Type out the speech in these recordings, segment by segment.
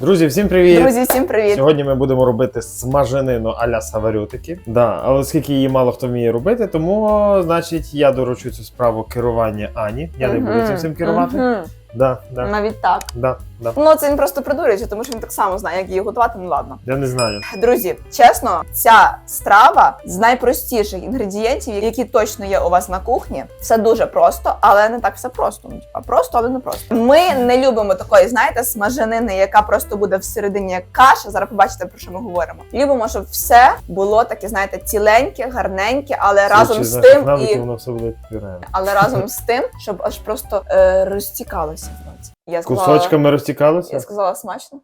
Друзі, всім привіт! Друзі, всім привіт! Сьогодні ми будемо робити смаженину а-ля саварютики. Да, але оскільки її мало хто вміє робити, тому значить я доручу цю справу керування Ані. Я не буду цим всім керувати. Да, да, Навіть так. да, да. Ну це він просто придурюється, тому що він так само знає, як її готувати, ну ладно. Я не знаю. Друзі, чесно, ця страва з найпростіших інгредієнтів, які точно є у вас на кухні. Все дуже просто, але не так все просто. Ну, типа, просто, але не просто. Ми не любимо такої, знаєте, смаженини, яка просто буде всередині як каша. Зараз побачите, про що ми говоримо. Любимо, щоб все було таке, знаєте, ціленьке, гарненьке, але разом з тим і воно все буде але разом з тим, щоб аж просто е, розтікалося в роті. Я сказала, Кусочками розтікалося. я сказала смачно.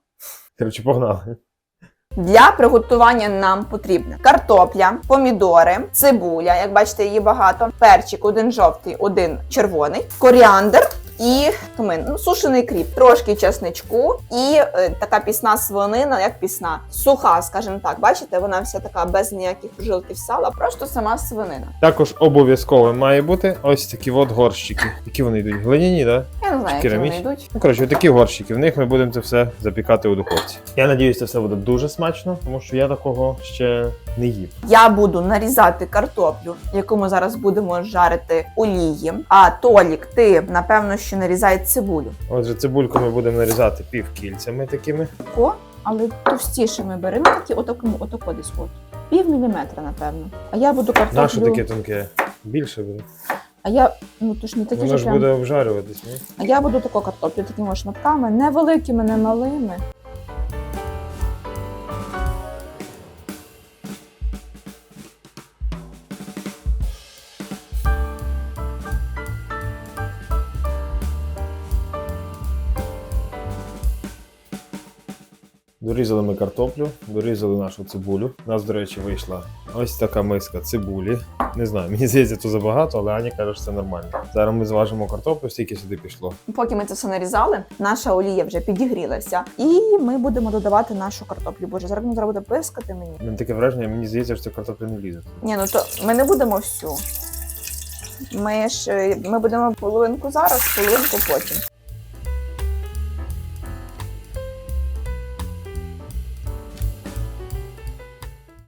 Коротше, погнали. Для приготування нам потрібна картопля, помідори, цибуля, як бачите, її багато, перчик, один жовтий, один червоний, коріандр і томин, ну, сушений кріп, трошки чесничку і е, така пісна свинина, як пісна, суха, скажімо так. Бачите, вона вся така без ніяких жилків сала, просто сама свинина. Також обов'язково має бути ось такі от горщики. Які вони йдуть? Глиняні, так? Да? Я не знаю, які вони йдуть. Ну, коротше, такі горщики. В них ми будемо це все запікати у духовці. Я надіюсь, це все буде дуже смачно, тому що я такого ще не їв. Я буду нарізати картоплю, яку ми зараз будемо жарити олії. А Толік, ти напевно що нарізай цибулю. Отже, цибульку ми будемо нарізати півкільцями такими. Тако, але товстішими бери. Ну такі отакому, отако десь от. Пів міліметра, напевно. А я буду картоплю. Нащо таке тонке? Більше буде. А я ну то ж не такі Воно ж ж прям. буде обжарюватись, ні? А я буду таку картоплю такими шматками, невеликими, не малими. Дорізали ми картоплю, дорізали нашу цибулю. У нас, до речі, вийшла ось така миска цибулі. Не знаю, мені здається, це забагато, але Аня каже, що це нормально. Зараз ми зважимо картоплю, скільки сюди пішло. Поки ми це все нарізали, наша олія вже підігрілася, і ми будемо додавати нашу картоплю. Боже, зараз зараз буде пискати мені. У мене таке враження, мені здається, що це картопля не влізе. Ні, ну то ми не будемо всю. Ми ж е, ми будемо половинку зараз, половинку потім.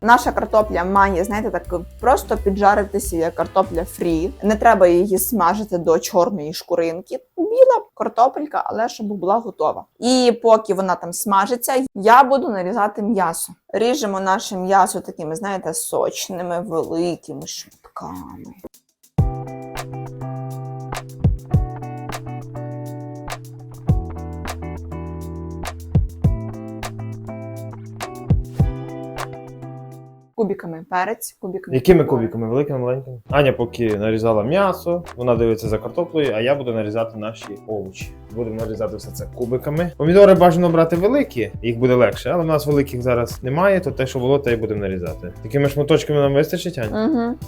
Наша картопля має, знаєте, так просто піджаритися як картопля фрі. Не треба її смажити до чорної шкуринки. Біла картопелька, але щоб була готова. І поки вона там смажиться, я буду нарізати м'ясо. Ріжемо наше м'ясо такими, знаєте, сочними, великими шматками. Кубиками перець, кубиками. Якими кубіками? кубиками? Великими, маленькими? Аня поки нарізала м'ясо, вона дивиться за картоплею, а я буду нарізати наші овочі. Будемо нарізати все це кубиками. Помідори бажано брати великі, їх буде легше, але в нас великих зараз немає, то те, що було, те й будемо нарізати. Такими шматочками нам вистачить, Аня? Угу.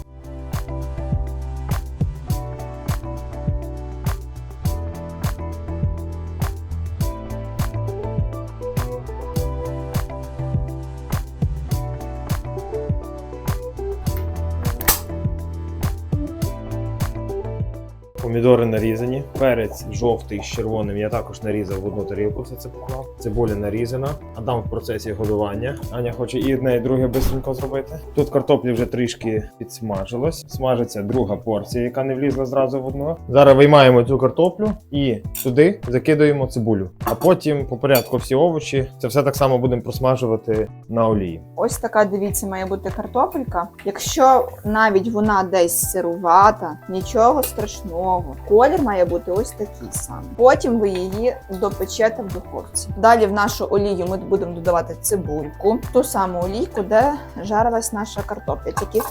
Помідори нарізані, перець жовтий з червоним я також нарізав в одну тарілку, все це поклав. Цибуля нарізана, Адам в процесі годування. Аня хоче і одне, і друге бистренько зробити. Тут картоплі вже трішки підсмажилось. Смажиться друга порція, яка не влізла зразу в одну. Зараз виймаємо цю картоплю і сюди закидуємо цибулю. А потім по порядку всі овочі. Це все так само будемо просмажувати на олії. Ось така, дивіться, має бути картопелька. Якщо навіть вона десь сирувата, нічого страшного. Колір має бути ось такий самий. Потім ви її допечете в духовці. Далі в нашу олію ми будемо додавати цибульку, ту саму олійку, де жарилась наша картопля. Тільки,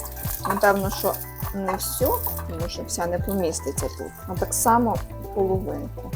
напевно, що не всю, тому що вся не поміститься тут. А так само половинку.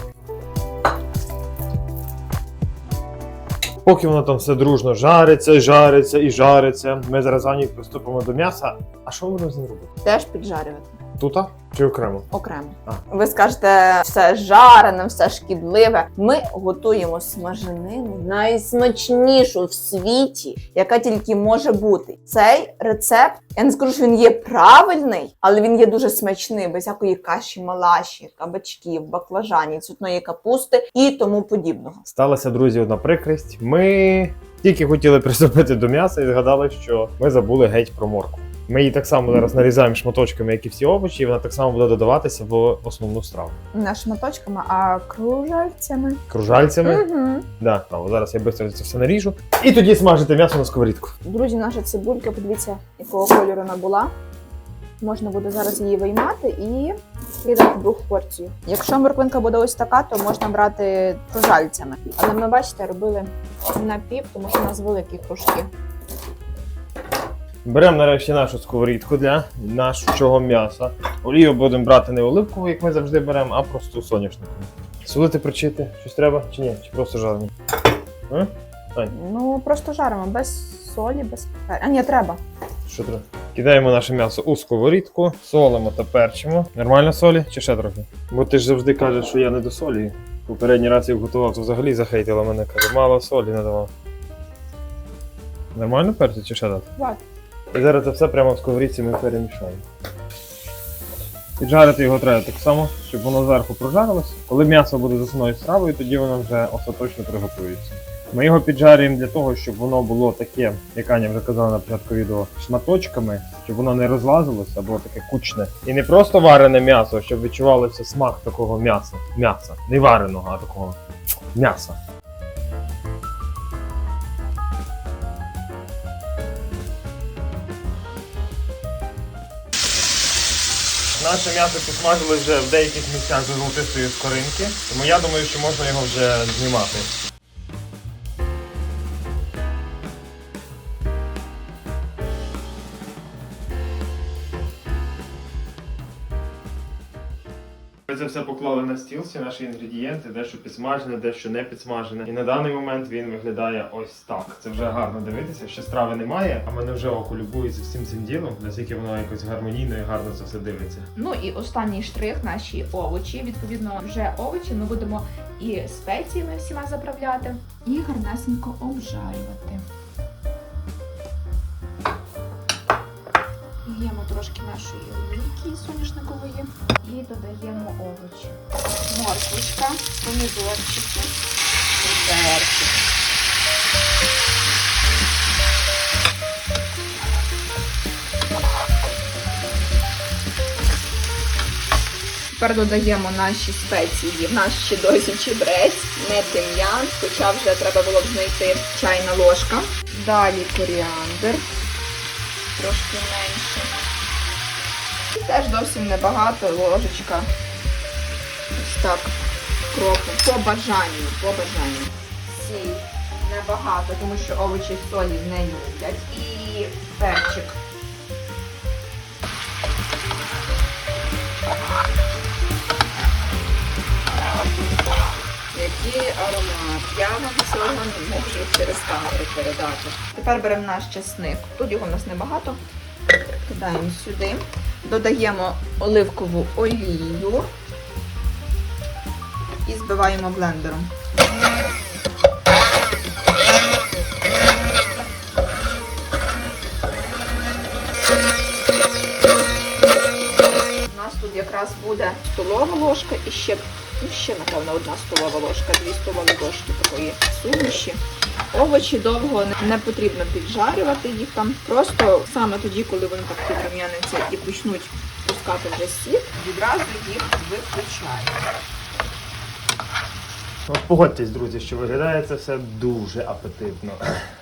Поки воно там все дружно жариться, жариться і жариться. Ми зараз Ані приступимо до м'яса. А що ми будемо з ним робити? Теж піджарювати. Тута? Чи окремо? окремо. А. Ви скажете, все жарене, все шкідливе. Ми готуємо смаженину найсмачнішу в світі, яка тільки може бути. Цей рецепт, я не скажу, що він є правильний, але він є дуже смачний, без всякої каші, малаші, кабачків, баклажанів, цвітної капусти і тому подібного. Сталася, друзі, одна прикрість. Ми тільки хотіли приступити до м'яса і згадали, що ми забули геть про моркву. Ми її так само зараз нарізаємо шматочками, як і всі овочі, і вона так само буде додаватися в основну страву. Не шматочками, а кружальцями. Кружальцями. Угу. Да. Зараз я швидко це все наріжу. І тоді смажити м'ясо на сковорідку. Друзі, наша цибулька, подивіться, якого кольору вона була. Можна буде зараз її виймати і кидати в другу порцію. Якщо морквинка буде ось така, то можна брати кружальцями. Але ми, бачите, робили на пів, тому що у нас великі кружки. Беремо нарешті нашу сковорідку для нашого м'яса. Олію будемо брати не оливкову, як ми завжди беремо, а просту соняшнику. Солити причити? Щось треба чи ні? Чи просто жарені? Ну, просто жаримо без солі, без пепер. А ні, треба. Що треба? Кидаємо наше м'ясо у сковорідку, солимо та перчимо. Нормально солі чи ще трохи? Бо ти ж завжди кажеш, що я не до солі. Попередній раз як готував, то взагалі захейтила мене, каже, мало солі надавав. Нормально перцю чи ще дати? Давай. І зараз це все прямо в сковорідці ми перемішаємо. Піджарити його треба так само, щоб воно зверху прожарилось. Коли м'ясо буде з основною стравою, тоді воно вже остаточно приготується. Ми його піджарюємо для того, щоб воно було таке, як Аня вже казала на початку відео, шматочками, щоб воно не розлазилося, а було таке кучне. І не просто варене м'ясо, щоб відчувалося смак такого м'яса. М'яса. Не вареного, а такого м'яса. Наше м'ясо підсмажилось вже в деяких місцях до золотистої скоринки, тому я думаю, що можна його вже знімати. Все поклали на стіл, всі наші інгредієнти, дещо підсмажене, дещо не підсмажене. І на даний момент він виглядає ось так. Це вже гарно дивитися, ще страви немає, а мене вже око любується всім цим ділом, наскільки воно якось гармонійно і гарно це все дивиться. Ну і останній штрих наші овочі. Відповідно, вже овочі ми будемо і спеціями всіма заправляти, і гарнесенько обжарювати. Даємо трошки нашої олійки соняшникової і додаємо овочі. Морквочка, помідорчики, перчик. Тепер додаємо наші спеції. В нас ще досі чебрець, не тим'ян, хоча вже треба було б знайти чайна ложка. Далі коріандр, трошки менше. І теж зовсім небагато, ложечка. Ось так, кропу. По бажанню, по бажанню. Сіль небагато, тому що овочі солі не люблять. І перчик. Який аромат. Я вам цього не можу через камеру передати. Тепер беремо наш чесник. Тут його в нас небагато. Кидаємо сюди. Додаємо оливкову олію і збиваємо блендером. У нас тут якраз буде столова ложка і ще, ну ще напевно одна столова ложка, дві столові ложки такої суміші. Овочі довго не- потрібно піджарювати їх там. Просто саме тоді, коли вони так підрум'яниться і почнуть пускати вже сік, відразу їх виключаємо. От погодьтесь, друзі, що виглядає це все дуже апетитно.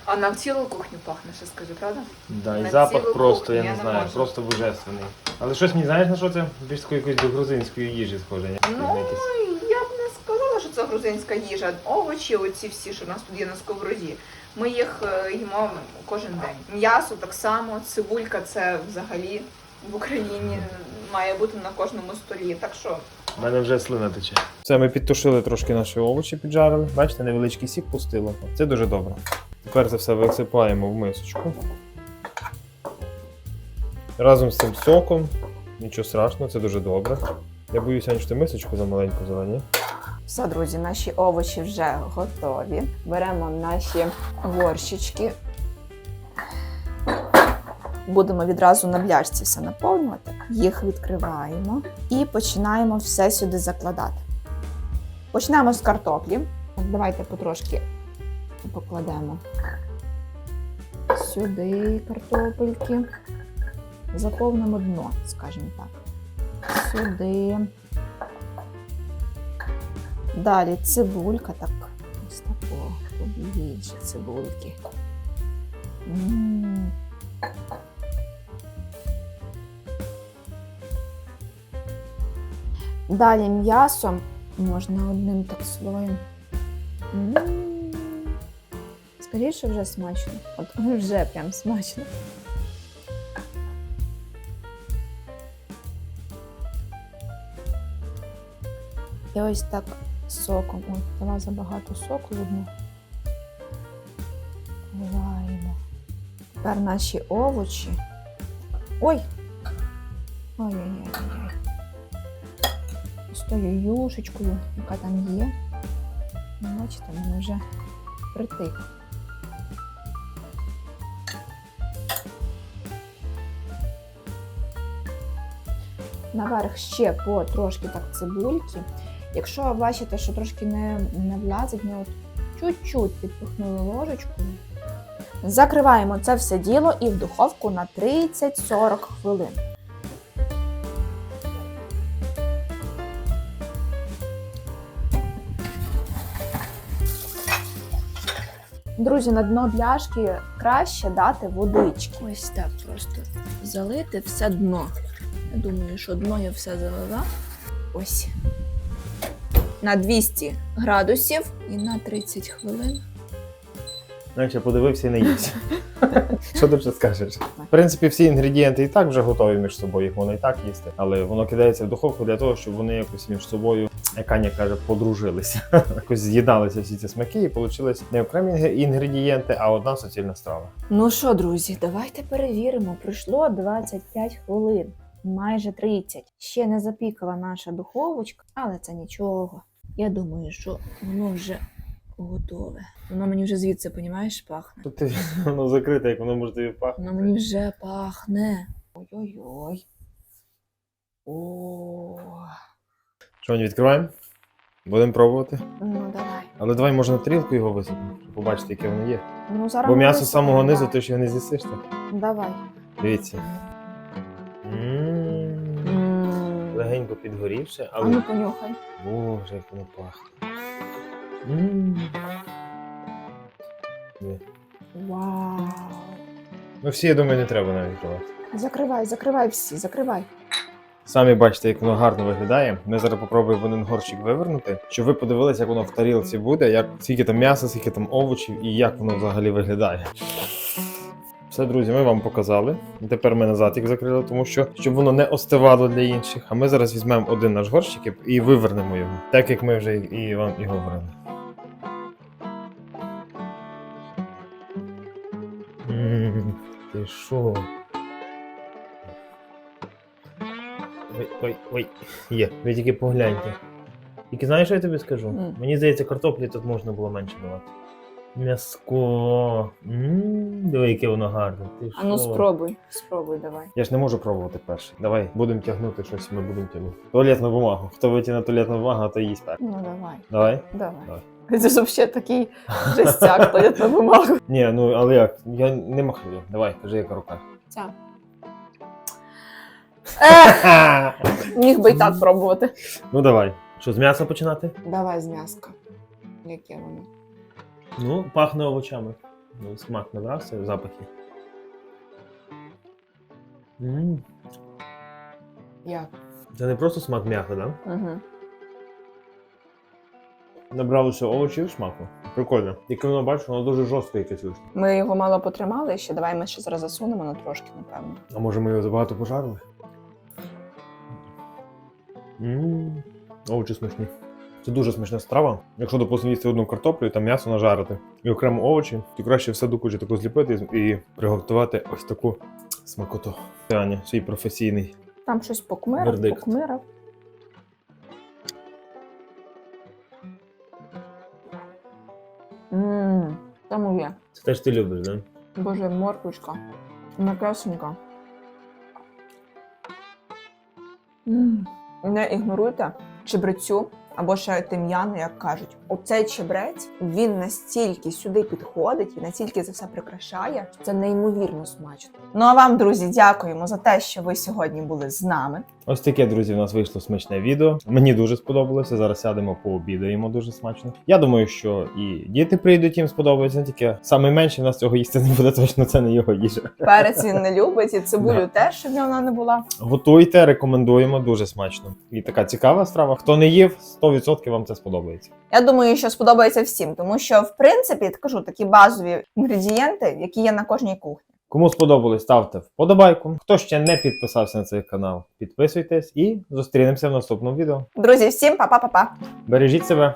А на цілу кухню пахне, ще скажи, правда? Да, і На запах цілу просто, я кухню не я не знаю, можу. просто божественний. Але щось мені знаєш на що це? Більш такої якоїсь до грузинської їжі схоже. ні? Ну, Якесь. я б не сказала, що це грузинська їжа. Овочі, оці всі, що в нас тут є на сковороді. Ми їх е, їмо кожен день. М'ясо так само, цибулька це взагалі в Україні має бути на кожному столі. Так що У мене вже слина тече. Це ми підтушили трошки наші овочі, піджарили. Бачите, невеличкий сік пустило. Це дуже добре. Тепер це все висипаємо в мисочку. Разом з цим соком Нічого страшного, це дуже добре. Я боюся, що ти мисочку за маленьку взяла, ні? Все, друзі, наші овочі вже готові. Беремо наші горщички. Будемо відразу на бляшці все наповнювати. Їх відкриваємо і починаємо все сюди закладати. Починаємо з картоплі. Давайте потрошки покладемо сюди картопельки. Заповнимо дно, скажімо так. Сюди. Далі цибулька, так, ось такого, побільше цибульки. М. Далі м'ясо можна одним так слоєм. М. Скажіть, що вже смачно. От вже прям смачно. І ось так соком. Ой, дала забагато соку видно. Вливаємо. Тепер наші овочі. Ой! Ой-ой-ой. З тою юшечкою, яка там є. Ну, Бачите, мене вже притих. Наверх ще по трошки так цибульки. Якщо бачите, що трошки не, не влазить, ми от чуть-чуть підпихнули ложечкою. Закриваємо це все діло і в духовку на 30-40 хвилин. Друзі, на дно бляшки краще дати водички. Ось так просто залити все дно. Я думаю, що дно я все залила. Ось. На 200 градусів і на 30 хвилин. Наче подивився і не їсть. Що ти вже скажеш? В принципі, всі інгредієнти і так вже готові між собою, їх можна і так їсти. Але воно кидається в духовку для того, щоб вони якось між собою, як Аня каже, подружилися. Якось з'єдналися всі ці смаки і вийшли не окремі інгредієнти, а одна суцільна страва. Ну що, друзі, давайте перевіримо. Пройшло 25 хвилин, майже 30. Ще не запікала наша духовочка, але це нічого. Я думаю, що воно вже готове. Воно мені вже звідси, понімаєш, пахне. Тут ти- воно закрите, як воно може тобі пахнути. Воно мені вже пахне. Ой-ой-ой. О, Що, не відкриваємо? Будемо пробувати. ну давай. Але давай можна тарілку його висипати, щоб побачити, яке воно є. Ну, зараз Бо м'ясо з висипемо, самого низу, да. ти ж його не з'їсиш. так? Давай. Дивіться. М. Легенько підгорівше, А ну але. понюхай. Боже, як воно пахне. М. Ні. Вау. Ну всі, я думаю, не треба навіть відкривати. Закривай, закривай всі, закривай. Самі бачите, як воно гарно виглядає. Ми зараз попробуємо один горщик вивернути, щоб ви подивилися, як воно в тарілці буде, як скільки там м'яса, скільки там овочів і як воно взагалі виглядає. Все, друзі, ми вам показали. Тепер ми назад їх закрили, тому що щоб воно не остивало для інших. А ми зараз візьмемо один наш горщик і- вивернемо його, так як ми вже і вам і говорили. Ти що? Ой, ой, ой, є, ви тільки погляньте. Тільки знаєш, що я тобі скажу? Мені здається, картоплі тут можна було менше давати. М'яско. М, Диви, яке воно гарне. Ти А ну що? спробуй, спробуй давай. Я ж не можу пробувати перший. Давай, будемо тягнути щось, ми будемо тягнути. Туалетну бумагу. Хто витягне туалетну бумагу, то їсть перший. Ну давай, Давай. давай. Давай. Це ж взагалі такий жестяк, то я на бумагу. Ні, ну але як? Я не махаю. Давай, кажи, яка рука. Ця. Ех, міг би й так пробувати. ну давай. Що, з м'яса починати? Давай з м'яска. Яке воно? Ну, пахне овочами. Ну, смак набрався, запахи. М, Як? Це не просто смак м'яса, да? Угу. Набралося овочів смаку. Прикольно. Яке воно бачиш, воно дуже жорстке якесь вийшло. Ми його мало потримали ще. Давай ми ще зараз засунемо на трошки, напевно. А може ми його забагато пожарили? Ммм, овочі смачні. Це дуже смачна страва. Якщо, допустимо, їсти одну картоплю і там м'ясо нажарити і окремо овочі, то краще все до кучі таку зліпити і приготувати ось таку смакоту. Це Аня, свій професійний Там щось покмирав, Вердикт. покмирав. Ммм, там є. Це теж ти любиш, да? Боже, морквочка. М'якесенька. М. Не ігноруйте чебрецю або ще тим'ян, як кажуть. Оцей чебрець він настільки сюди підходить і настільки це все прикрашає. що Це неймовірно смачно. Ну а вам, друзі, дякуємо за те, що ви сьогодні були з нами. Ось таке, друзі, у нас вийшло смачне відео. Мені дуже сподобалося. Зараз сядемо пообідаємо дуже смачно. Я думаю, що і діти прийдуть, їм сподобається. Не тільки саме менше в нас цього їсти не буде, точно це не його їжа. Перець він не любить, і цибулю Да. теж, щоб вона не була. Готуйте, рекомендуємо дуже смачно. І така цікава страва. Хто не їв, 100% вам це сподобається. Я думаю, що сподобається всім, тому що в принципі кажу такі базові інгредієнти, які є на кожній кухні. Кому сподобалось, ставте вподобайку. Хто ще не підписався на цей канал, підписуйтесь і зустрінемося в наступному відео. Друзі, всім па-па-па-па! Бережіть себе.